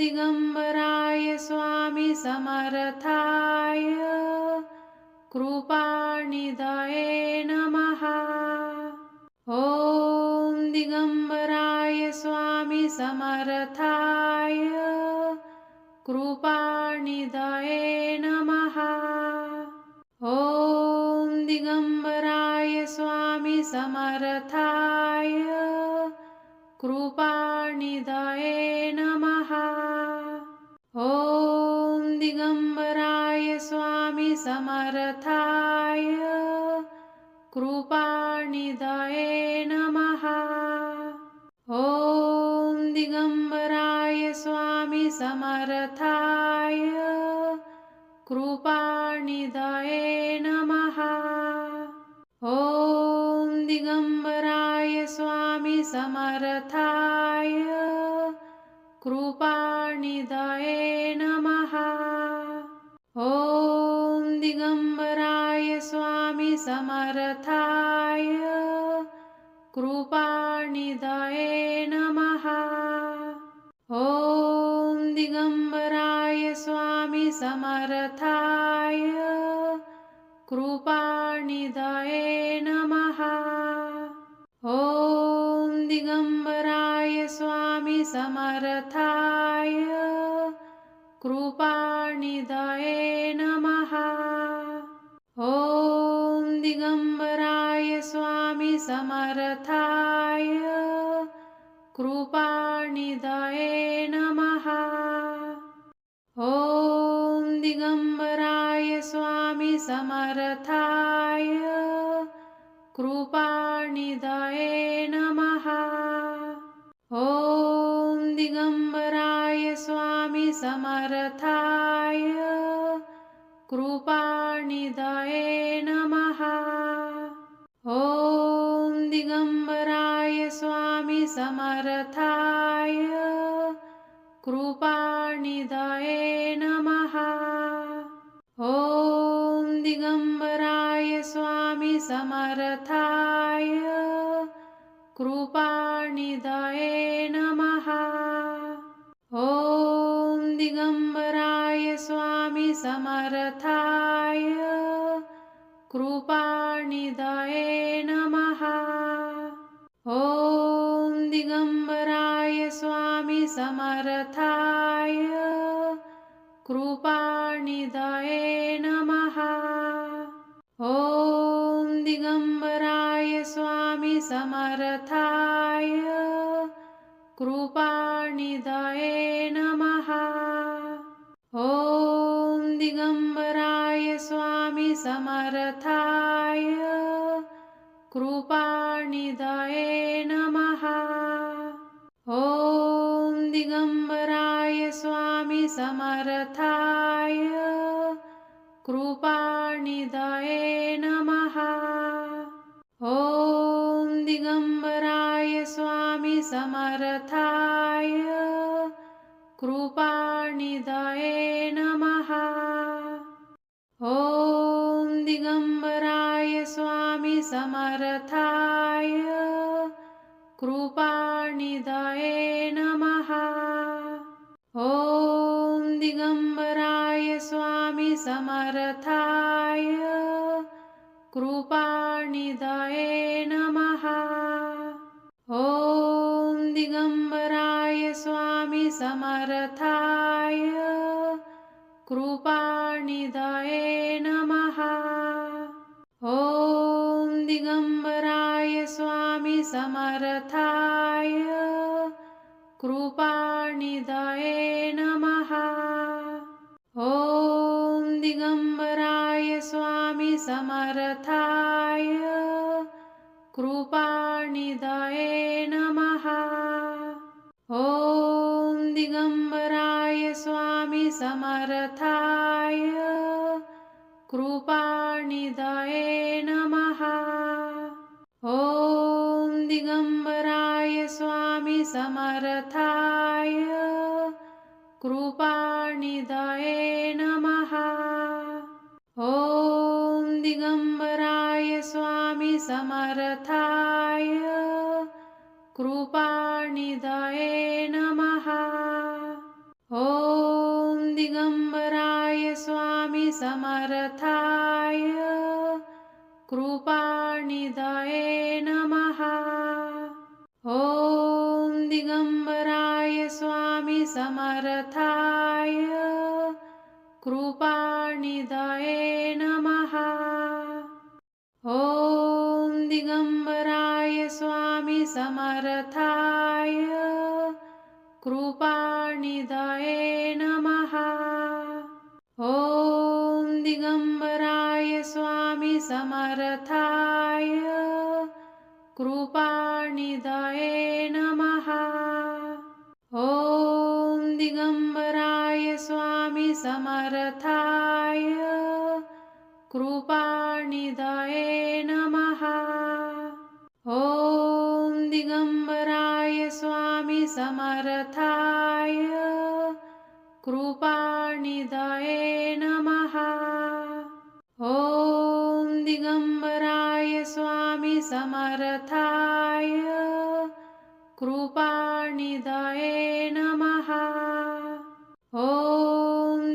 दिगम्बराय स्वामी समर्थाय कृपानिधये नमः। ॐ दिगम्बराय स्वामी समर्थाय कृपानिधये नमः। ॐ दिगम्बराय स्वामी समर्थाय कृपानिधये समर्थाय कृपानिधये नमः। ॐ दिगम्बराय स्वामी समर्थाय कृपानिधये नमः। ॐ दिगम्बराय स्वामी समर्थाय कृपानिधये नमः। ॐ समर्थाय कृपानिधये नमः। ॐ दिगम्बराय स्वामी समर्थाय कृपानिधये नमः। ॐ दिगम्बराय स्वामी समर्थाय कृपानिधये समर्थाय कृपानिधये नमः। ॐ दिगम्बराय स्वामी समर्थाय कृपानिधये नमः। ॐ दिगम्बराय स्वामी समर्थाय कृपानिधये नमः समर्थाय कृपानिधये नमः। ॐ दिगम्बराय स्वामी समर्थाय कृपानिधये नमः। ॐ दिगम्बराय स्वामी समर्थाय कृपानिधये समर्थाय कृपानिधये नमः। ॐ दिगम्बराय स्वामी समर्थाय कृपानिधये नमः। ॐ दिगम्बराय स्वामी समर्थाय कृपानिधये नमः दिगम्बराय स्वामी समर्थाय कृपानिधये नमः। ॐ दिगम्बराय स्वामी समर्थाय कृपानिधये नमः। ॐ दिगम्बराय स्वामी समर्थाय कृपानिधये नमः। ॐ दिगम्बराय स्वामी समर्थाय कृपानिधये नमः। ॐ दिगम्बराय स्वामी समर्थाय कृपानिधये समर्थाय कृपानिधये नमः। ॐ दिगम्बराय स्वामी समर्थाय कृपानिधये नमः। ॐ दिगम्बराय स्वामी समर्थाय कृपानिधये समर्थाय कृपाणिदाये नमः। ॐ दिगम्बराय स्वामी समर्थाय कृपानिदाये नमः। ॐ दिगम्बराय स्वामी समर्थाय कृपाणिदये समर्थाय कृपानिधये नमः। ॐ दिगम्बराय स्वामी समर्थाय कृपानिधये नमः। ॐ दिगम्बराय स्वामी समर्थाय कृपानिधये समर्थाय कृपानिधये नमः। ॐ दिगम्बराय स्वामी समर्थाय कृपानिधये नमः। ॐ दिगम्बराय स्वामी समर्थाय कृपानिधये नमः। ॐ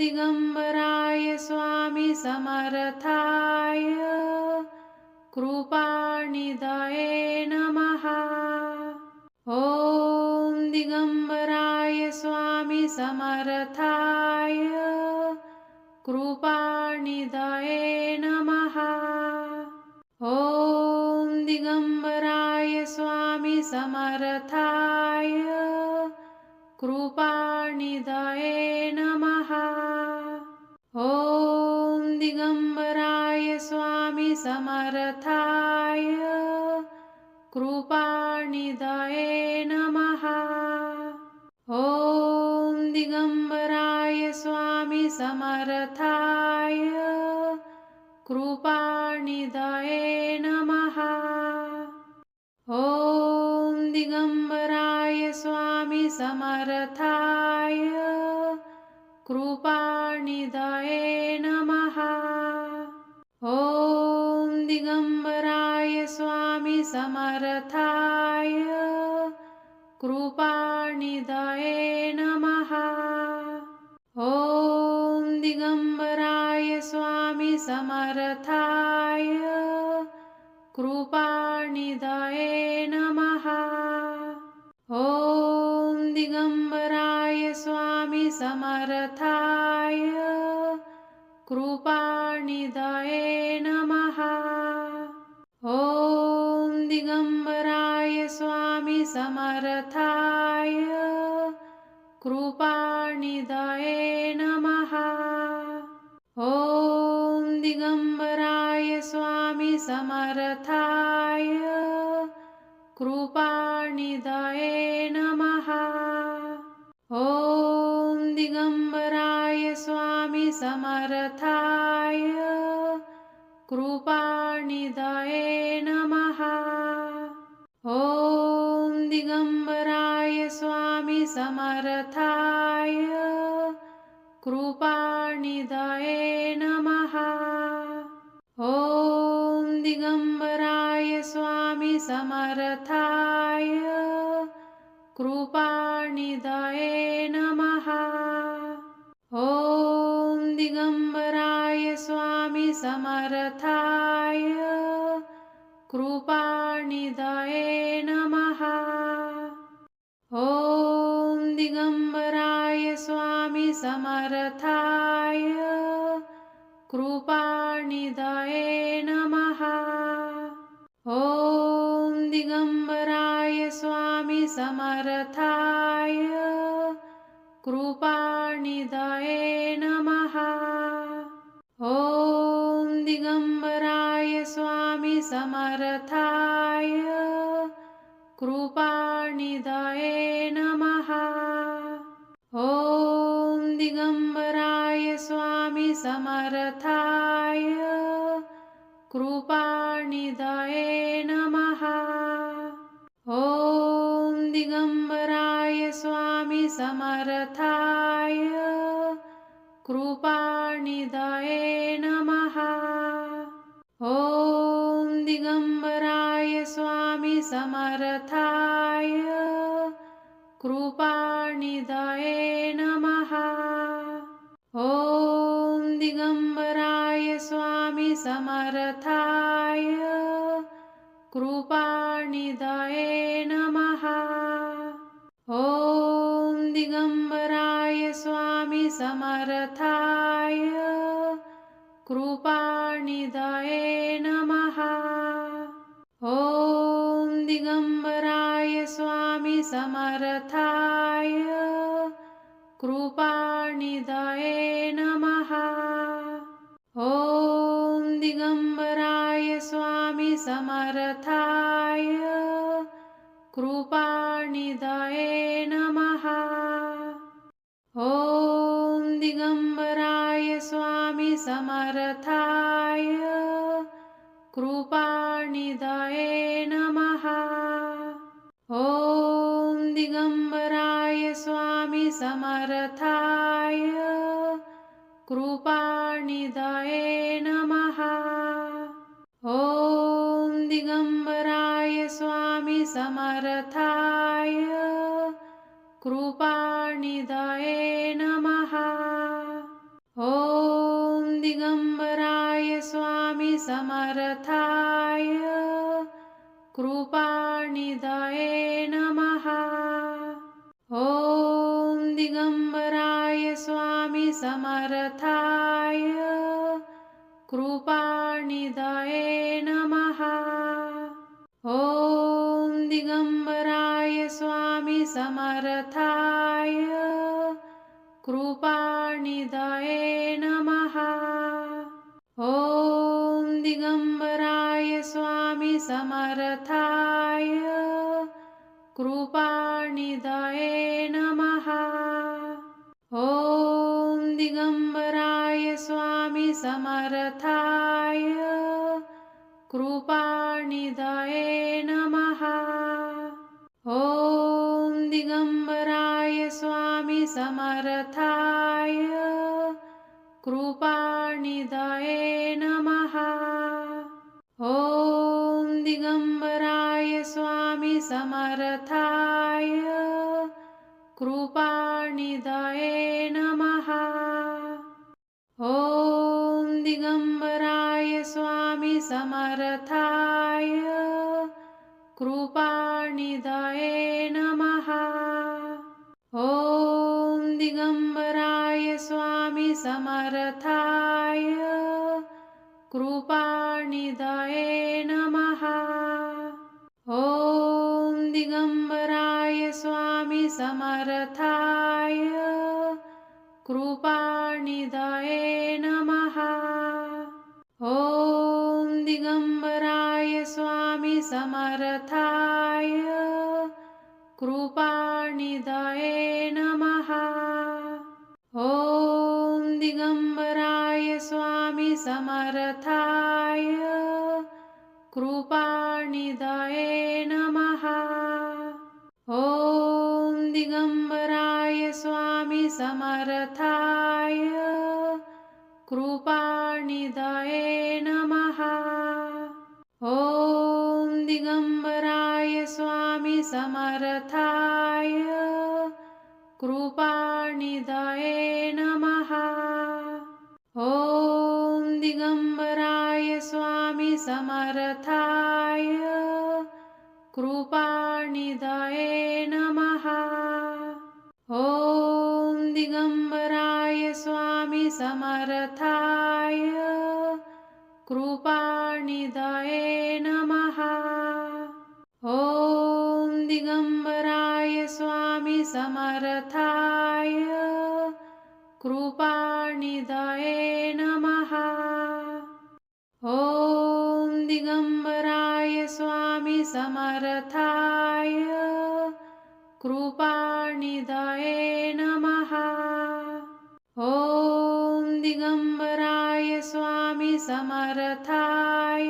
दिगम्बराय स्वामी समर्थाय कृपानिधये नमः। ॐ दिगम्बराय स्वामी समर्थाय कृपानिधये नमः। ॐ दिगम्बराय स्वामी समर्थाय कृपानिधये समर्थाय कृपानिधये नमः। ॐ दिगम्बराय स्वामी समर्थाय कृपानिधये नमः। ॐ दिगम्बराय स्वामी समर्थाय कृपानिधये समर्थाय कृपानिधये नमः। ॐ दिगम्बराय स्वामी समर्थाय कृपानिधये नमः। ॐ दिगम्बराय स्वामी समर्थाय कृपानिधये समर्थाय कृपानिधये नमः। ॐ दिगम्बराय स्वामी समर्थाय कृपानिधये नमः। ॐ दिगम्बराय स्वामी समर्थाय कृपानिधये समर्थाय कृपानिधये नमः। ॐ दिगम्बराय स्वामी समर्थाय कृपानिधये नमः। ॐ दिगम्बराय स्वामी समर्थाय कृपानिधये समर्थाय कृपानिधये नमः। ॐ दिगम्बराय स्वामी समर्थाय कृपानिधये नमः। ॐ दिगम्बराय स्वामी समर्थाय कृपानिधये समर्थाय कृपानिधये नमः। ॐ दिगम्बराय स्वामी समर्थाय कृपानिधये नमः। ॐ दिगम्बराय स्वामी समर्थाय कृपानिधये समर्थाय कृपानिधये नमः। ॐ दिगम्बराय स्वामी समर्थाय कृपानिधये नमः। ॐ दिगम्बराय स्वामी समर्थाय कृपानिधये नमः दिगम्बराय स्वामी समर्थाय कृपानिधये नमः। ॐ दिगम्बराय स्वामी समर्थाय कृपानिधये नमः। ॐ दिगम्बराय स्वामी समर्थाय कृपानिधये समर्थाय कृपानिधये नमः। ॐ दिगम्बराय स्वामी समर्थाय कृपानिधये नमः। ॐ दिगम्बराय स्वामी समर्थाय कृपानिधये समर्थाय कृपानिधये नमः। ॐ दिगम्बराय स्वामी समर्थाय कृपानिधये नमः। ॐ दिगम्बराय स्वामी समर्थाय कृपानिधये समर्थाय कृपानिधये नमः। ॐ दिगम्बराय स्वामी समर्थाय कृपानिधये नमः। ॐ दिगम्बराय स्वामी समर्थाय कृपानिधये समर्थाय कृपानिधये नमः। ॐ दिगम्बराय स्वामी समर्थाय कृपानिधये नमः। ॐ दिगम्बराय स्वामी समर्थाय कृपानिधये नमः दिगम्बराय स्वामी समर्थाय कृपानिधये नमः। ॐ दिगम्बराय स्वामी समर्थाय कृपानिधये नमः। ॐ दिगम्बराय स्वामी समर्थाय कृपानिधये समर्थाय कृपानिधये नमः। ॐ दिगम्बराय स्वामी समर्थाय कृपानिधये नमः। ॐ दिगम्बराय स्वामी समर्थाय कृपानिधये समर्थाय कृपानिधये नमः। ॐ दिगम्बराय स्वामी समर्थाय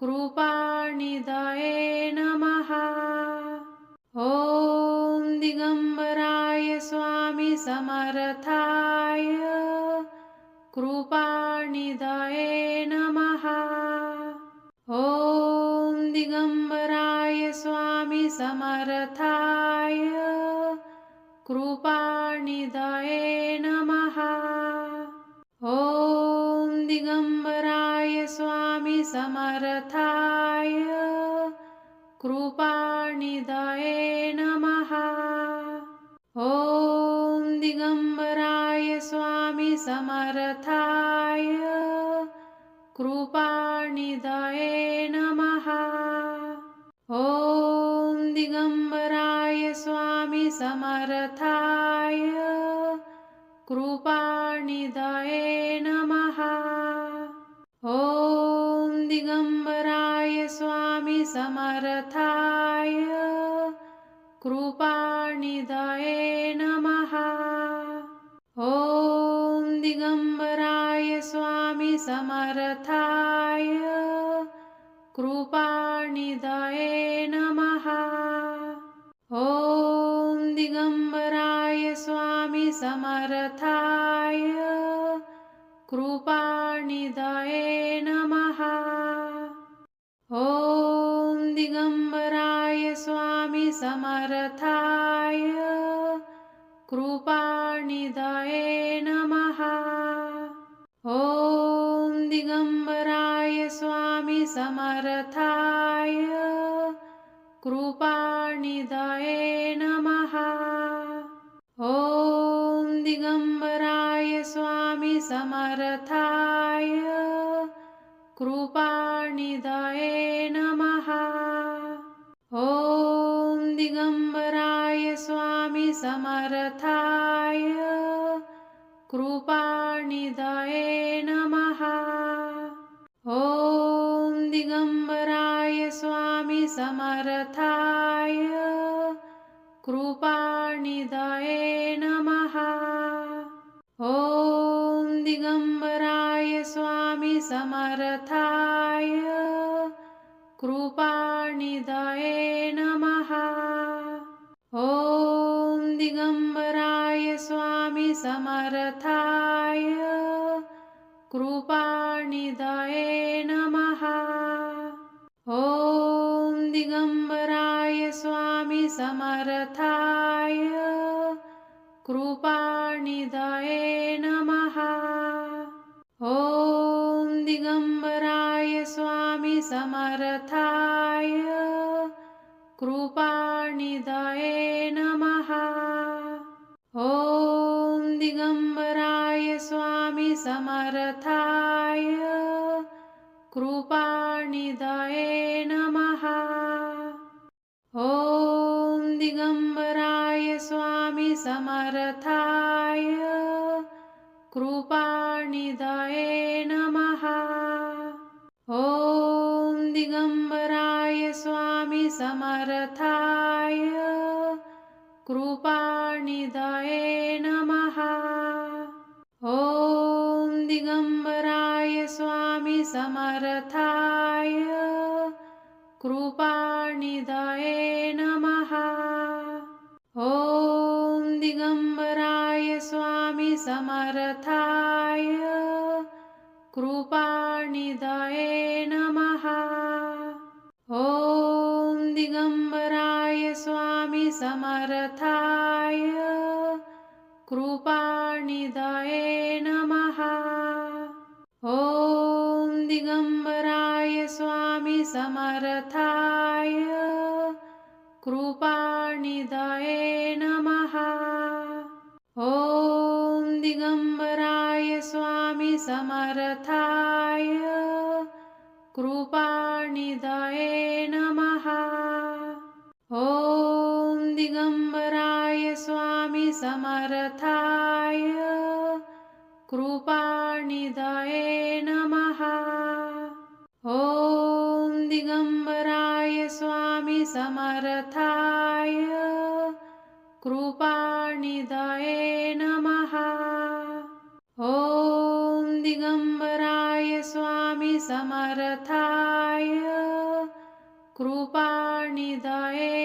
कृपानिधये नमः। ॐ दिगम्बराय स्वामी समर्थाय कृपानिधये समर्थाय कृपानिधये नमः। ॐ दिगम्बराय समर्थाय कृपाणिदये नमः। ॐ दिगम्बराय स्वामी समर्थाय कृपाणिदये समर्थाय कृपाणिदये नमः। ॐ दिगम्बराय स्वामी समर्थाय कृपाणिदये नमः। ॐ दिगम्बराय स्वामी समर्थाय कृपाणिदये समर्थाय कृपाणिदये नमः। ॐ दिगम्बराय स्वामी समर्थाय कृपाणिदये नमः। ॐ दिगम्बराय स्वामी समर्थाय कृपाणिदये समर्थाय कृपाणिदये नमः। ॐ दिगम्बराय स्वामी समर्थाय कृपाणिदये नमः। ॐ दिगम्बराय स्वामी समर्थाय कृपाणिदये नमः समर्थाय कृपाणिदये नमः। ॐ दिगम्बराय स्वामी समर्थाय कृपाणिदये नमः। ॐ दिगम्बराय स्वामी समर्थाय कृपाणिदये समर्थाय कृपाणिदये नमः। ॐ दिगम्बराय स्वामी समर्थाय कृपाणिदये नमः। ॐ दिगम्बराय स्वामी समर्थाय कृपाणिदये समर्थाय कृपाणिदये नमः। ॐ दिगम्बराय स्वामी समर्थाय कृपाणिदये नमः। ॐ दिगम्बराय स्वामी समर्थाय कृपाणिदये नमः दिगम्बराय स्वामी समर्थाय कृपाणिदये नमः। ॐ दिगम्बराय स्वामी समर्थाय कृपाणिदये नमः। ॐ दिगम्बराय स्वामी समर्थाय कृपाणिदये नमः दिगम्बराय स्वामी समर्थाय कृपाणिदये नमः। ॐ दिगम्बराय स्वामी समर्थाय कृपाणिदये नमः। ॐ दिगम्बराय स्वामी समर्थाय कृपाणिदये